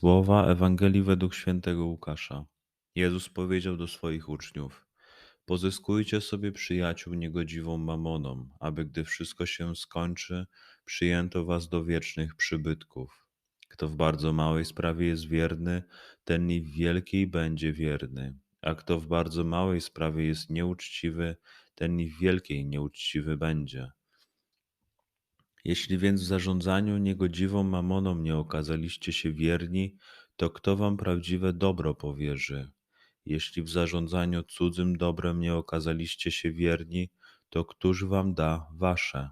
Słowa Ewangelii według świętego Łukasza. Jezus powiedział do swoich uczniów: Pozyskujcie sobie przyjaciół niegodziwą mamoną, aby gdy wszystko się skończy, przyjęto was do wiecznych przybytków. Kto w bardzo małej sprawie jest wierny, ten i w wielkiej będzie wierny. A kto w bardzo małej sprawie jest nieuczciwy, ten i w wielkiej nieuczciwy będzie. Jeśli więc w zarządzaniu niegodziwą mamoną nie okazaliście się wierni, to kto wam prawdziwe dobro powierzy? Jeśli w zarządzaniu cudzym dobrem nie okazaliście się wierni, to któż wam da wasze?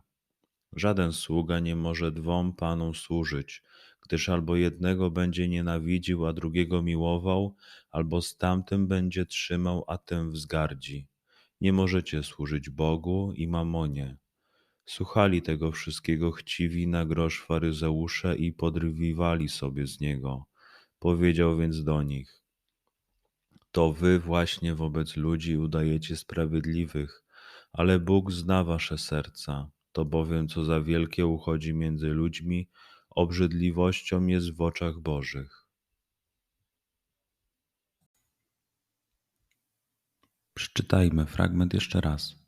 Żaden sługa nie może dwom panom służyć, gdyż albo jednego będzie nienawidził, a drugiego miłował, albo z tamtym będzie trzymał, a tym wzgardzi. Nie możecie służyć Bogu i mamonie. Słuchali tego wszystkiego chciwi na grosz faryzeusze i podrwiwali sobie z niego. Powiedział więc do nich: To wy właśnie wobec ludzi udajecie sprawiedliwych, ale Bóg zna wasze serca. To bowiem, co za wielkie uchodzi między ludźmi, obrzydliwością jest w oczach Bożych. Przeczytajmy fragment jeszcze raz.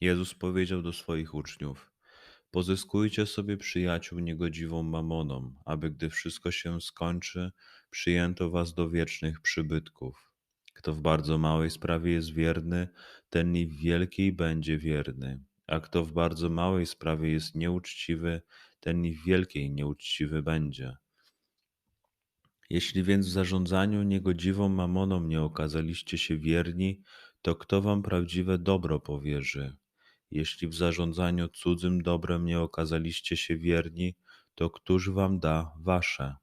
Jezus powiedział do swoich uczniów: Pozyskujcie sobie przyjaciół niegodziwą mamoną, aby gdy wszystko się skończy, przyjęto was do wiecznych przybytków. Kto w bardzo małej sprawie jest wierny, ten i w wielkiej będzie wierny, a kto w bardzo małej sprawie jest nieuczciwy, ten i w wielkiej nieuczciwy będzie. Jeśli więc w zarządzaniu niegodziwą mamoną nie okazaliście się wierni, to kto wam prawdziwe dobro powierzy? Jeśli w zarządzaniu cudzym dobrem nie okazaliście się wierni, to któż wam da wasze?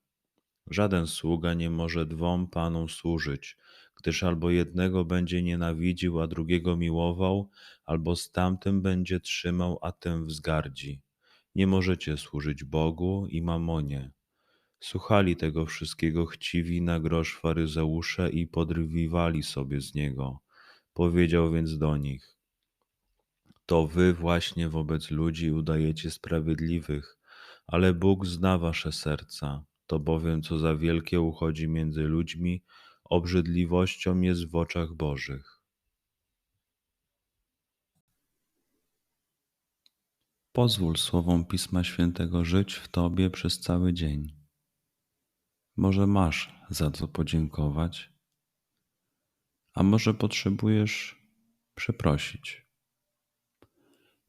Żaden sługa nie może dwom panom służyć, gdyż albo jednego będzie nienawidził, a drugiego miłował, albo z tamtym będzie trzymał, a tym wzgardzi. Nie możecie służyć Bogu i mamonie. Słuchali tego wszystkiego chciwi na grosz faryzeusze i podrwiwali sobie z niego. Powiedział więc do nich: to wy właśnie wobec ludzi udajecie sprawiedliwych, ale Bóg zna wasze serca. To bowiem, co za wielkie uchodzi między ludźmi, obrzydliwością jest w oczach Bożych. Pozwól słowom Pisma Świętego żyć w Tobie przez cały dzień. Może masz za co podziękować, a może potrzebujesz przeprosić.